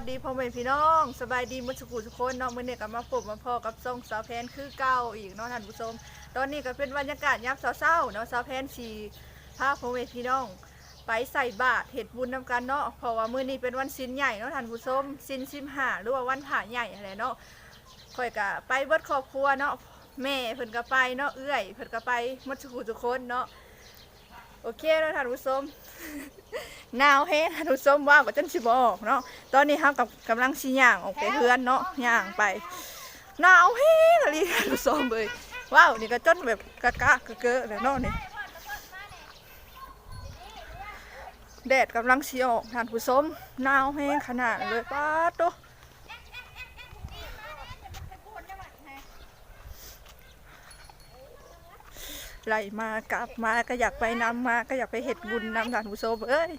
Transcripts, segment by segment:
สดีพ่อแม่พี่น้องสบายดีมุสกุทุกคนเน้องมื้อนี้ก็มาพบมาพอกับซ่องสาวแพนคือเก่าอีกเนาะท่านผู้ชมตอนนี้ก็เป็นบรรยากาศยามเช้าๆเนาะสาวแพนสีพาพ่อแม่พี่น้อง ไปใส่บาตรเฮ็ดบุญนำกันเนาะเพราะว่ามื้อนี้เป็นวันศีลใหญ่เนาะท่านผู้ชมศีล15หรือว่าวันผ่าใหญ่อะไรเนาะค่อยก็ไปเบิดครอบครัวเนาะแม่เพิ่นก็ไปเนาะเอื้อยเพิ่นก็ไปมุสกุทุกคนเนาะโอเคเนาะท่านผู้ชม หนาวแฮงท่านผู้มว่าบ่จันสิบออกเนาะตอนนี้เฮากับกำลังสิย่างออกไปเฮือนเนาะย่างไปหนาวแฮงอะลิท่านผู้มเลยว้าวนี่ก็จนแบบกะกะเกอะแล้วเนาะนี่แดดกำลังสิออกท่านผู้ชมหนาวแฮงขนาดเลยป้าดโต ไหลมากลับมาก็อยากไปนำมาก็อยากไปเฮ็ดบุญนำท่านผู้ชมเอ้ย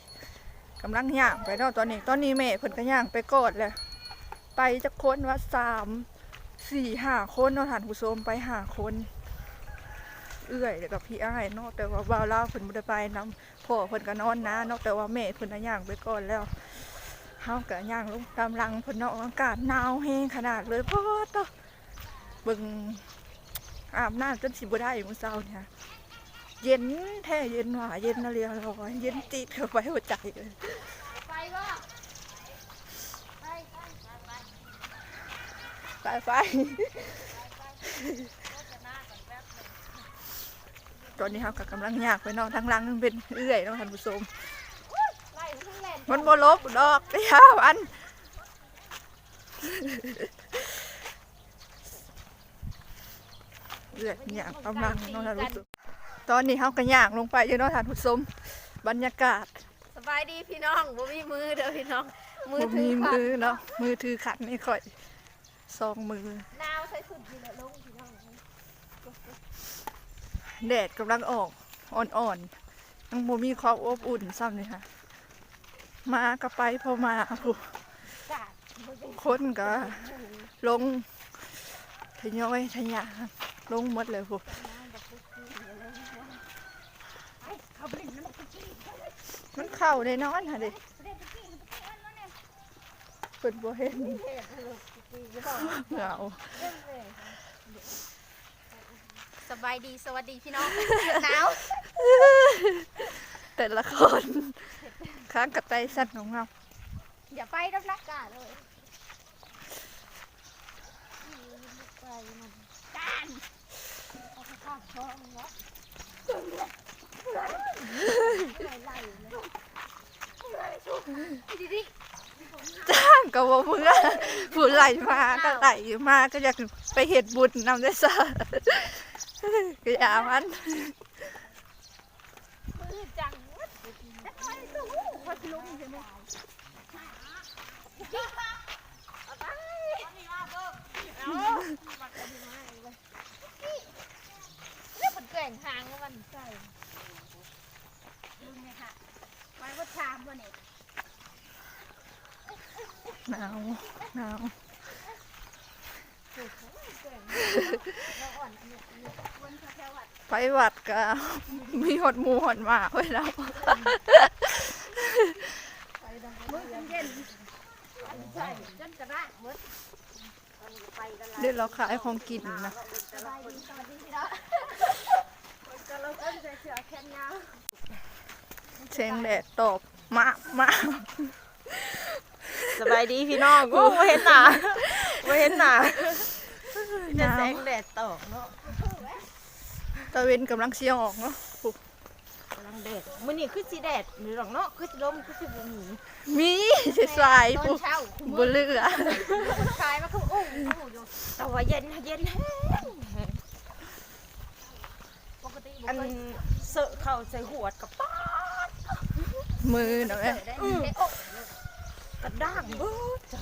กำลังย่างไปเนาะตอนนี้ ตอนนี้แม่เพิ่นก็ย่างไปกอดเลยไปจักคนว่าสามสี่ห้าคนเนาะท่านผู้ชมไปห้าคนเอื้อยแล้วก็พี่อ้ายเนาะแต่ว่าบ่าวลาเพิ่นบ่ได้ไปนำพ่อเพิ่นก็นอนนะเนาะแต่ว่าแม่เพิ่นน่ะย่างไปก่อนแล้วเฮาก็ย่างลงตามลังเพิ่นเนาะอากาศหนาวแฮงขนาดเลยพ่อตอเบิ่ง อาบน้ำจนสิบได้มื้อเช้าเนี่ยเย็นแท้เย็นหว่าเย็นนะเรียร้อยเย็นติดเข้าไปหัวใจเลยไปบ่ไปไปไปไปตอนนี้ครับกำลังยากไปนอนทางหลังเป็นเอื้อยเนาะท่านผู้ชมมันทั้งแหล่นมันโบลบดอกเดียวอัน เอื้อยยากกำลังเนาะท่านผู้ชมตอนนี้เขาก็ยากลงไปอยู่เนาะท่านผู้ชมบรรยากาศสบายดีพี่น้องบ่มีมือเด้อพี่น้อง มือบ่ถืมีอมือเนาะมือถือขัดไม่ค่อยสองมือ นาวใส่สุดดีละลงพี่น้องแดดกำลังออกอ่อนๆยังบ่มีความอบอุ่นซ้ำเลยค่ะ มาก็ไปพอมาผู้กาดบ่ได้คนก็ลงทยอยทะยาน ลงหมดเลยผู้เขาไปเล่นน้ำตะกี้มันเข้าในนอนค่ะเด็เล่นตะกี้ตะกี้อันนั้นเนี่ยเปิดบ่เห็นเล่นเลยตะกี้จะบอกเหงาเล่นเลยสบายดีสวัสดีพี่น้องหนาวแต่ละคนค้างกับไตสั้นของเราอย่าไปรับนักกาเลยไปมันการ จ้างกับว่ามือผู้ไหลมาก็ไหลมาก็อยากไปเห็ดบุญนำได้ซะก็อย่ามันมือจังวัดแล้วก็ไอ้ตู้วัดลุงใช่ไหมเอาไปเอา บ่งทางวมันใส่ลุงเนี่ค่ะไปวัดชามวันนี้หนาวหนาวเราอ่อนอันเนี้ยอันเนี้ยวันแค่วัดไปวัดก็มีหดหมูหดหมาไว้แล้วมือเย็นใช่จนกระด้างหมดไปกันละเดี๋ยวเราขายของกินนะ สบายดีสวัสดีพี่น้องก็เราเอิ้นใส่เสื้อแขนยาวเชียงแดดตอบมามาสบายดีพี่น้องกูไม่เห็นหนาไม่เห็นหนาหจะนาวแสงแดดตกเนาะตะเวนกำลังเชียงออกเนาะปุ๊บกำลังแดดมื้อนี้คือสีแดดหรือหรอกเนาะคือสิลมคือสิบ่มีมีสายตอปุ๊นบเช้าบนเรือผู้ชายมาคืออุ้มอู้อยู่แต่ว่าเย็นเย็นแห้งปกติ อันเสอะเข้าใส่หัวกับป้ามือหน่อยได้ได้โอ้กระด้างเบิดจ้า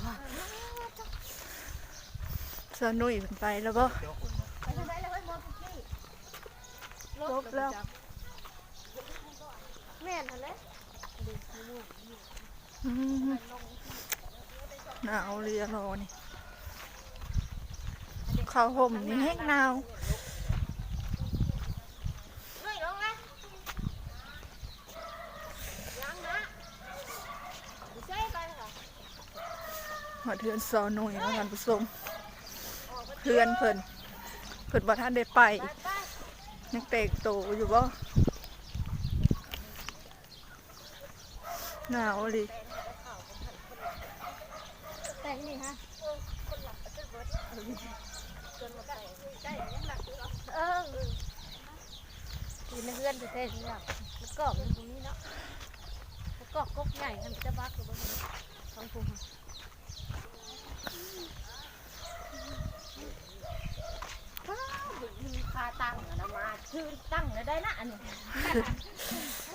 สนุยเป็นไปแล้วก็ไปทางไหนแล้วไอ้มอสกี้ลบแล้วแม่นหั่นแหละอืมหนาวเรียรอนี่ ข้าวห่มนี่แห้งหนาว เฮ้ยลงนะล้างนะดูเซ่ไปค่ะ หอดเทือนซอหน่อยแล้วท่านผู้ชมเพื่อนเพิ่นเพิ่นบ่ท่านได้ไปยังเตกโตอยู่บ่หนาวเลยแต่นี่ฮะเอออยู่ในเพื่อนจะเต้นเนี่ยมันกรอบมันตรงนี้เนาะมันกอบกกใหญ่มันจะบักอยู่บนนี้สองพุงมี คาตั้งนะมาชื่อตั้งแล้วได้นะอันนี้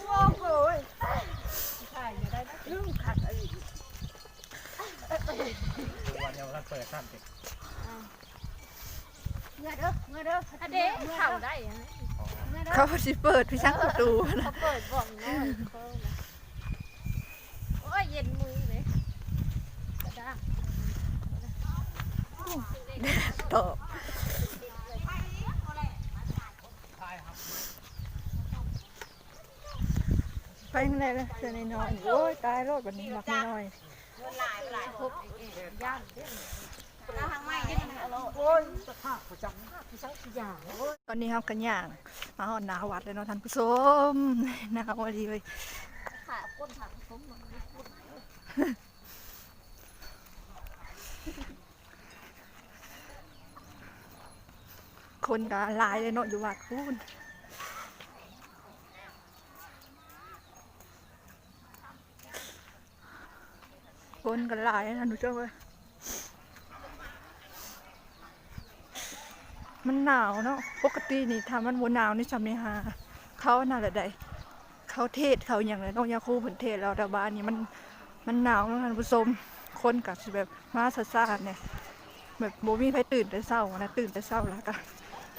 โอ้โหใช่อยู่ได้นะลืมขัดอะไรวันเดียวเราเปิดท่านติดเมื่อเด้อเมื่อเด้ออเด้เข่าได้เขาสิเปิดพี่ช่างประตูนะเขาเปิดบ่อกน้อยโอ้ยเย็นมือเลยกระด้างตอบ ไปยังไงเลยเจอในนอนโอ้ยตายรถวันนี้หลับไม่น้อยตอนนี้ครับกันย่างมาหอดหนาวัดเลยเนาะท่านผู้ชมหนาวดีเลยคนก็ลายเลยเนาะอยู่วัดพูน คนก็หลายนะท่านผู้ชมเว้ยมันหนาวเนาะปกตินี่ทำมันบนหนาวนี่จำไม่หาเขาน่าจะได้เขาเทศเขาอย่างไรเนาะยาคูผนเทศเราแต่บ้านนี่มันมันหนาวเนาะท่านผู้ชมคนกับแบบมาซ่าเนี่ยแบบโบมีใครตื่นแต่เศร้านะตื่นแต่เศร้าแล้วก็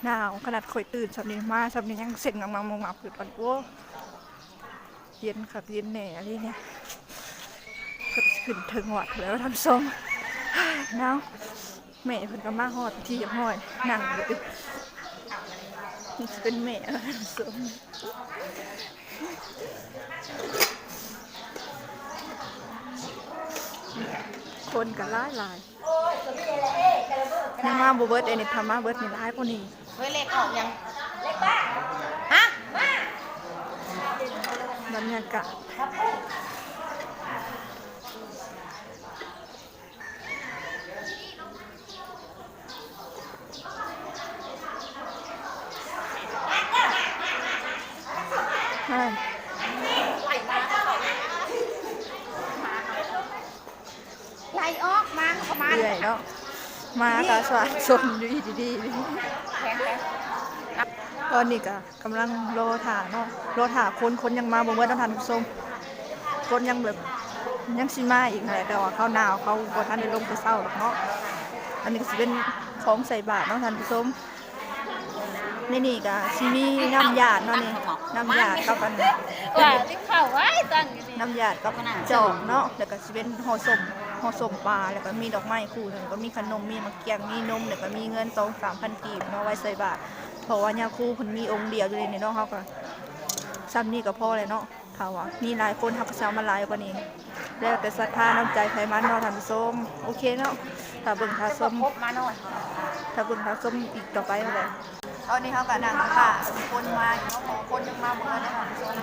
หนาวขนาดข่อยตื่นสำนี้มาสำนี้ยังเส้นกำลังมองมาผืดวันโอ้เย็นคักเย็นแหน่อะไรเนี่ย ก็ขึ้นถึงวัดแล้วท่านผู้ชมหนาวแม่เพิ่นก็มาฮอดที่ยังห้อยนั่งอยู่ดินี่สิเป็นแม่แล้วท่านผู้ชมคนกันหลายหลายยังมาบ่เบิดเอ็นี่ทำมาเบิดนี่หลายกว่านี้เฮ้ยเลขออกยังเลขป้าฮะมาบรรยากาศใช่ ไล่ออกมา เขามาเอื่อยเนาะมากาสวาดสนอยู่ดีดีๆตอนนี้ก็กำลังรอถ่าเนาะรอถ่าคนคนยังมาบ่เมื่อต้องทันผู้ชมคนยังแบบยังสิมาอีกแหละแต่ว่าเขาหนาวเขาบ่ทันได้ลงไปเศร้าหรอกเนาะอันนี้ก็สิเป็นของใส่บาตรเนาะท่านผู้ชมในนี่ก็สิมีน้ำยาดเนาะนี่น้ำยาดกับอันว่าที่เขาไว้ตั้งน้ำยาดกับจอกเนาะแล้วก็สิเป็นห่อสม ห่อสมปลาแล้วก็มีดอกไม้คู่แล้วก็มีขนมมีมะเกียงมีนมแล้วก็มีเงินสองสามพันกีบเนาะไว้ใส่บาตรเพราะว่ายาคู่เพิ่นมีองค์เดียวอยู่ในเนาะเฮาก็ซ้ำนี่ก็พอเลยเนาะถ้าว่ามีหลายคนเฮาก็สิเอามาหลายกว่านี้แล้วแต่ศรัทธาน้ำใจไผมันเนาะท่านผู้ชมโอเคเนาะถ้าเบิ่งถ้าชมพบมาหน่อยถ้าเบิ่งถ้าชมอีกต่อไปเอาเลยตอนนี้เฮาก็นั่งค่ะคนมาเนาะขอคนยังมาบ่ทันได้ท่านผู้ชม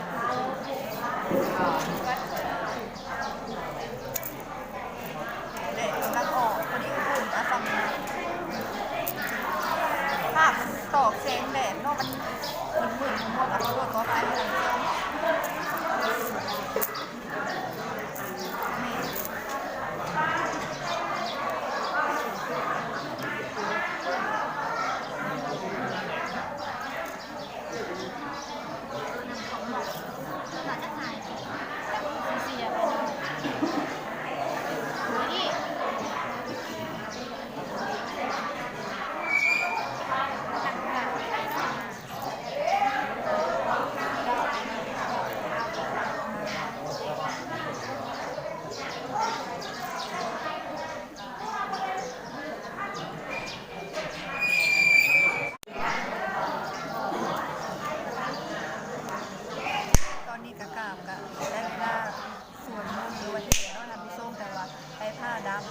เด็กกำลังออกพอดีอุ่นนะฟังภาพมันตอกแสงแดดเนาะมันมันมืดมัวกับรถก็ไปเลยใ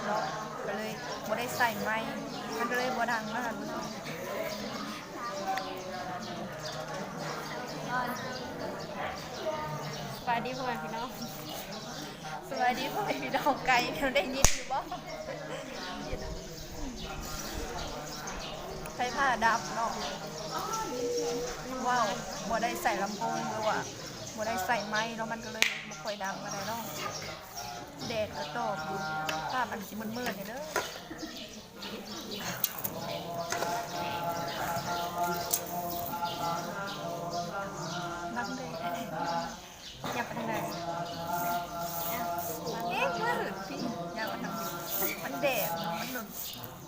เนาะก็เลยบ่ได้ใส่ไม้มันก็เลยบ่ดังนะท่านผู้ชม สบาย ดีพ่อแม่พี่น้องสวัสดีพ่อแม่พี่น้องไก่เพิ่นได้ยินอยู่บ่ใช้ผ้าดับเนาะว้าวบ่ได้ใส่ลำโพงหรือว่าบ่ได้ใส่ไม้เนาะมันก็เลยบ่ค่อยดังปานใดเนาะแดดก็ตกอยู่ภาพมันสิมืดๆเนี่ยเด้อ นั่งได้อยากไปทางไหนเอ๊ะมืดพี่อยากไปทางนี้มันแด ด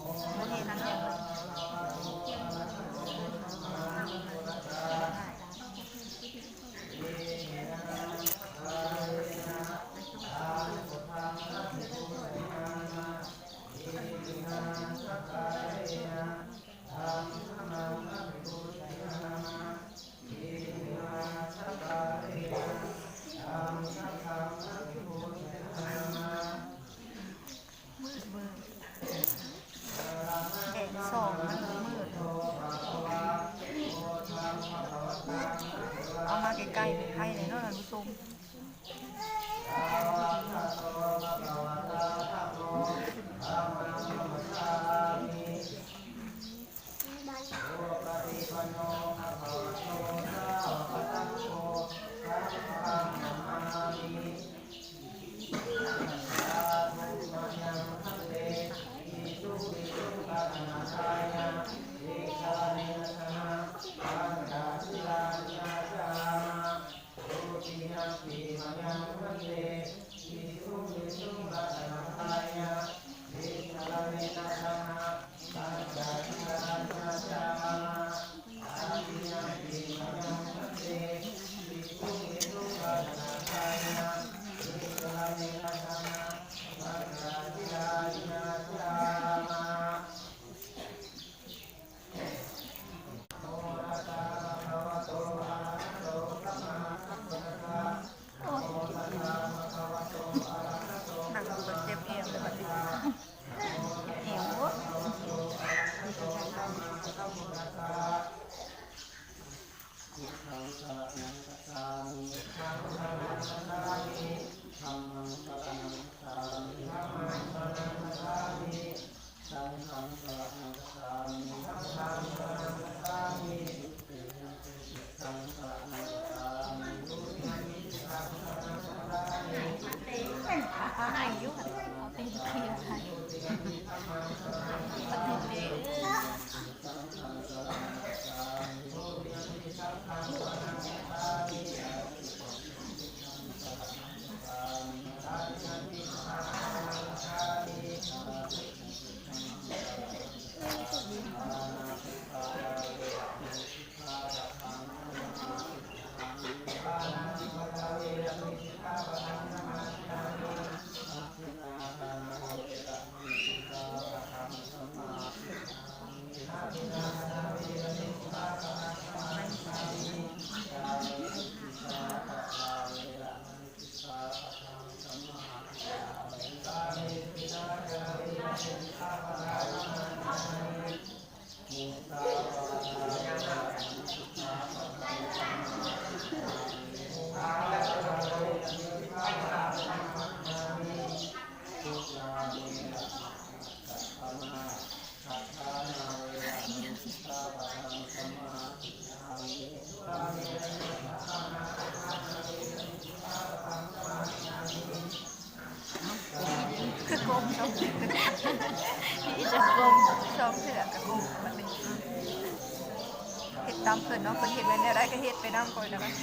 ตามเพิ่นเนาะเพิ่นเห็ดไว้ในไรก็เห็ดไปน้ำก่อนนะมัน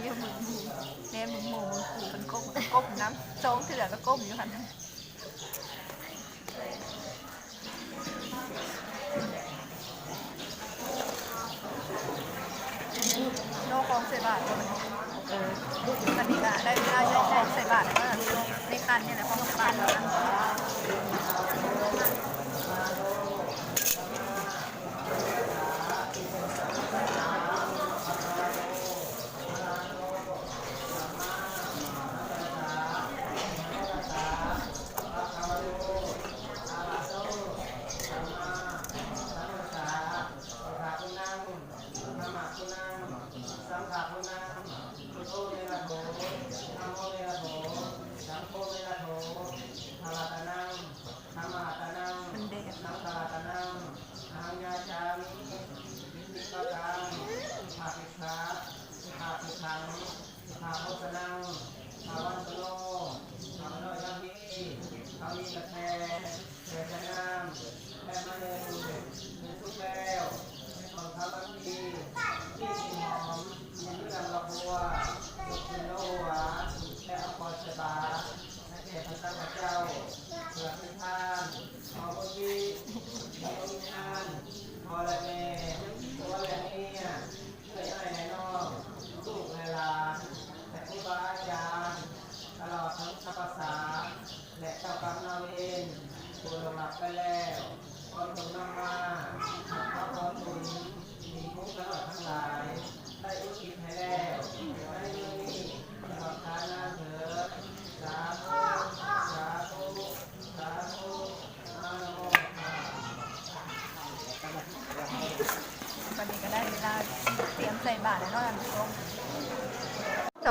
เรียกมึงแน่มึงหมูมึงกูเพิ่นก้มก้มน้ำสองเสือกก็ก้มอยู่หันโลกองใส่บาทมันเอออันนี้ก็ได้เวลาใช้ใช้ใส่บาทแล้วก็ในคันเนี่ยแหละเพราะมันบาทแล้ว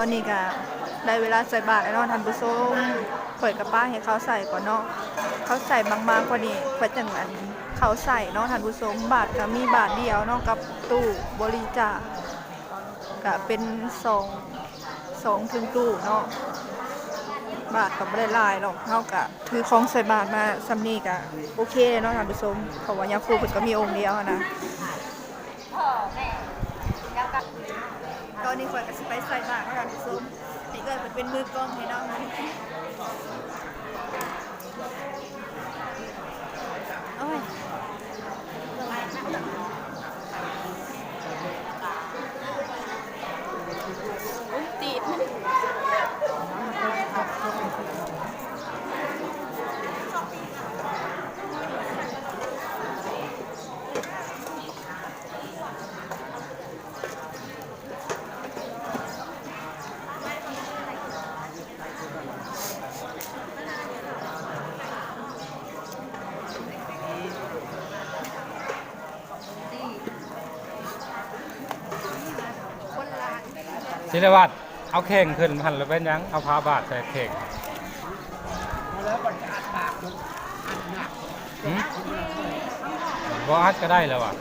อนนี้ก็ได้เวลาใส่บาตรแล้วเนาะท่านผู้ชมข่อยกับป้าให้เขาใส่ก่อนเนาะเขาใส่บางๆกว่านี้เพื่อจังอันเขาใส่เนาะท่านผู้ชมบาทก็มีบาทเดียวเนาะกับตู้บริจาคก็เป็นสองสองถึงตู้เนาะบาทก็ไม่ได้ลายหรอกเท่ากับถือของใส่บาทมาซัมนี่ก็โอเคเลยเนาะท่านผู้ชมเพราะว่ายาคูเพิ่นก็มีองค์เดียวนะ พ่อแม่แล้วก็ ตอ นี้ข่อยก็สิไปใส่บาตรให้กันผู้ชมนี่ก็เป็นเป็นมือกล้องให้น้องนะโอ้ยอุ๊ยติดคนหลาย ศิลวัตรเอาเข่งขึ้นพันแล้วเป็นยัง เอาพาบาทใส่เข่งหืมบออัดก็ได้แล้วอะ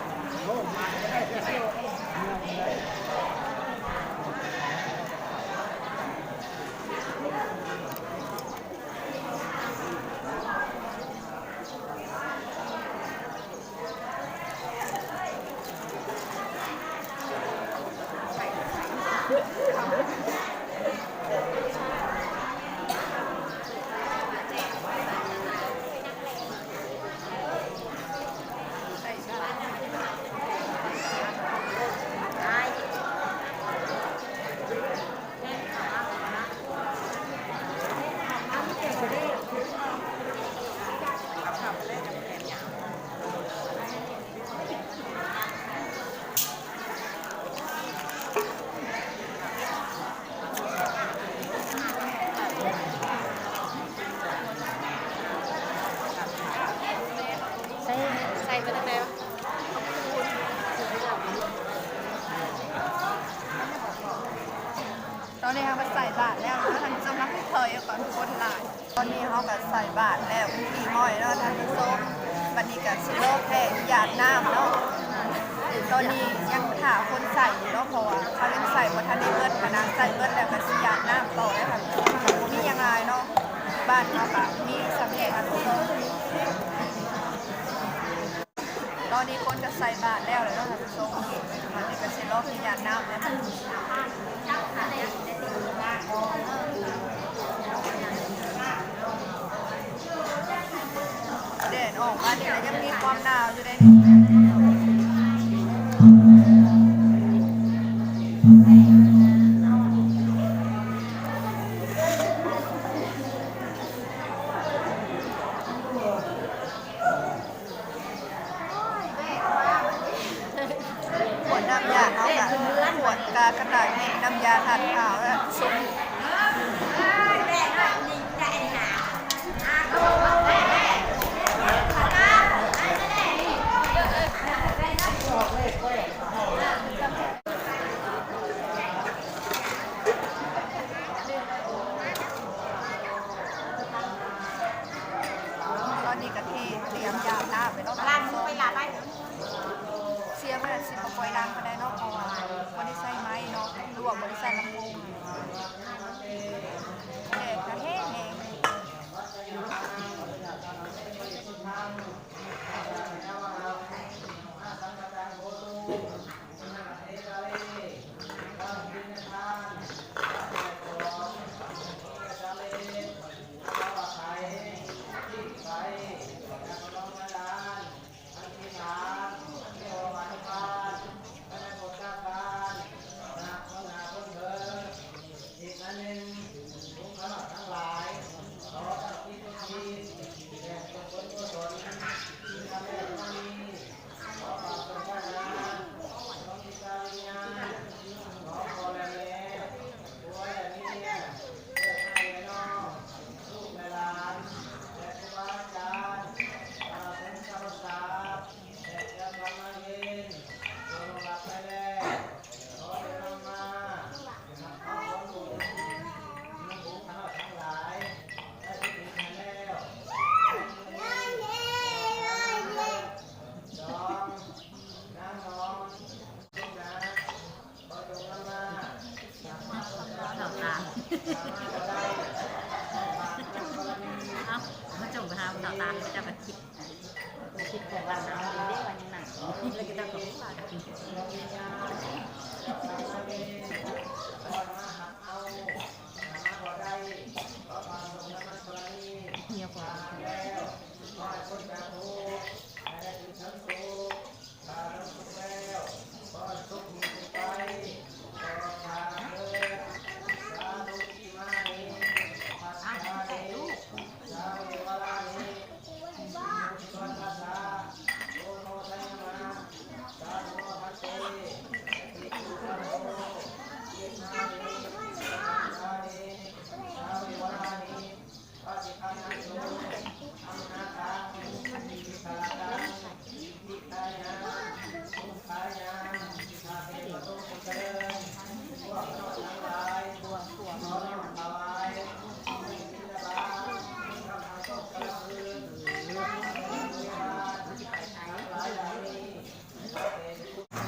ใส่บาตรใส่ใส่มาตั้งแต่วะ ตอ นนี้เขาก็ใส่บาตรแล้วนะท่านผู้ชมรับให้เคยก่อนคนหลายตอนนี้เขาก็ใส่บาตรแล้วมีปีม้อยแล้วท่านผู้ชมบัดนี้ก็สิโลแพงหยาดน้ำเนาะตอนนี้ยังถาคนใส่อยู่เนาะเพราะว่าเขายังใส่บนทันได้เบิดขนาดใส่เบิดแล้วก็สิหยาดน้ำต่อได้ค่ะมียังไงเนาะบ้านเขาแบบมีสำเร็จอันนี้ตอนนี้คนจะใส่บาตรแล้วเลยเนาะท่านผู้ชมมันนี้ก็สิโลกหยาดน้ำแล้ว แดดออกมาเนี่ยยังมีความหนาวอยู่ได้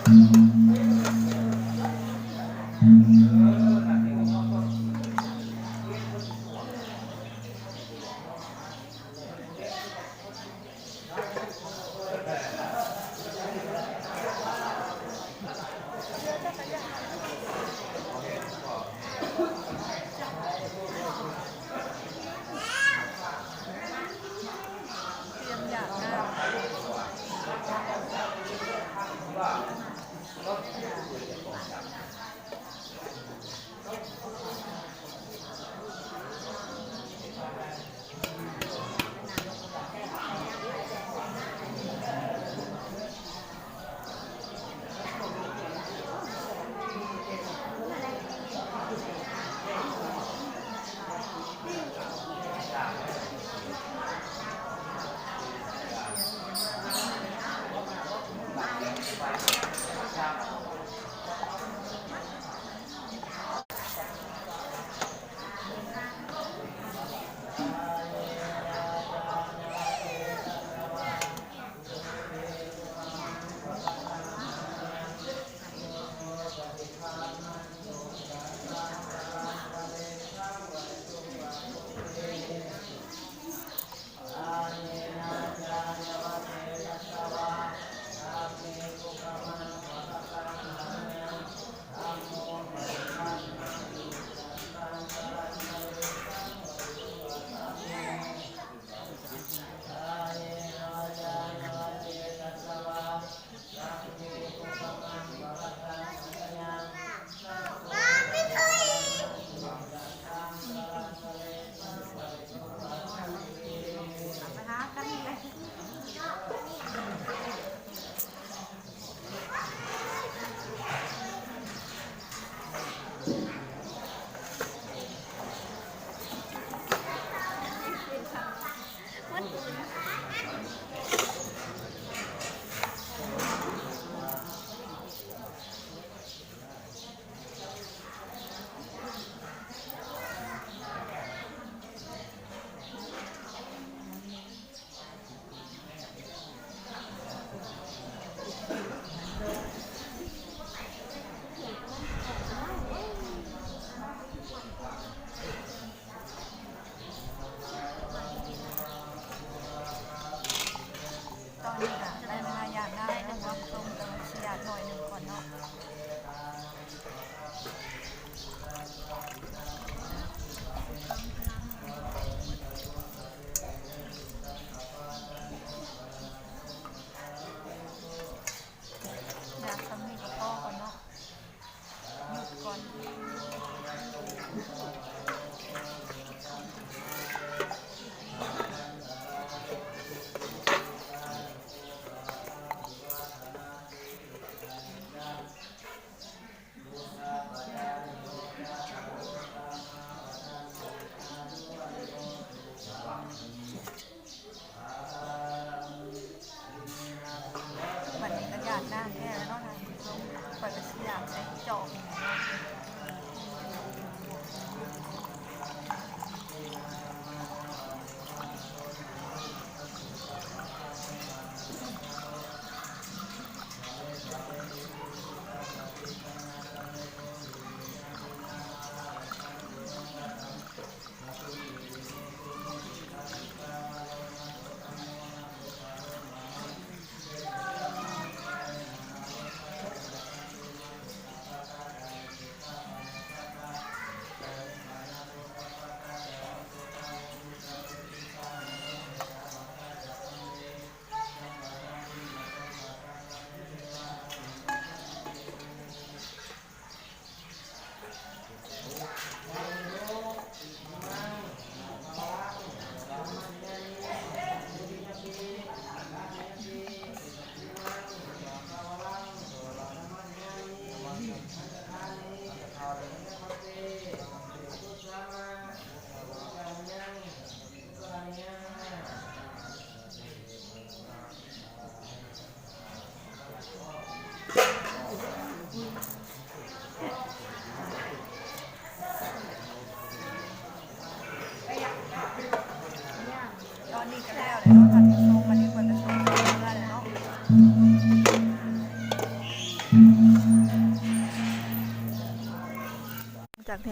เต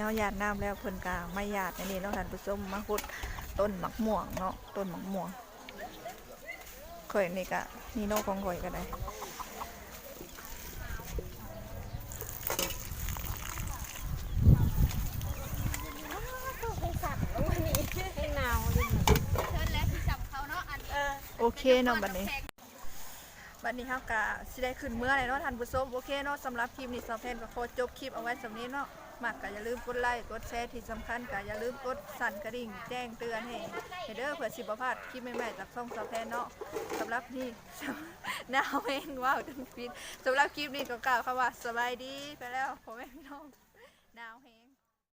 เฮาหยาดน้ำแล้วเพิ่นก็ไม่หยาดอันนี้เนาะท่านผู้ชมมาขุดต้นหมักม่วงเนาะต้นหมักม่วงข่อยนี่ก็นี่โนของข่อยก็ได้ให้สั่งแล้ววันนี้ให้หนาวเลยโอเคเนาะบัดนี้บัดนี้เฮาก็สิได้ขึ้นเมื่อเลยเนาะท่านผู้ชมโอเคเนาะสำหรับคลิปนี้สาวแพนก็ขอจบคลิปเอาไว้สำนี้เนาะ มากก็อย่าลืมกดไลค์กดแชร์ที่สำคัญก็อย่าลืมกดสั่นกระดิ่งแจ้งเตือนให้ให้เด้อเผื่อสิบ่พลาดคลิปใหม่ๆจากช่องสาวแพนเนาะสำหรับนี่หนาวเองว้าวจนฟินสำหรับคลิปนี้ก็กล่าวคำว่าสบายดีไปแล้วผมแม่พี่น้องหนาวเอง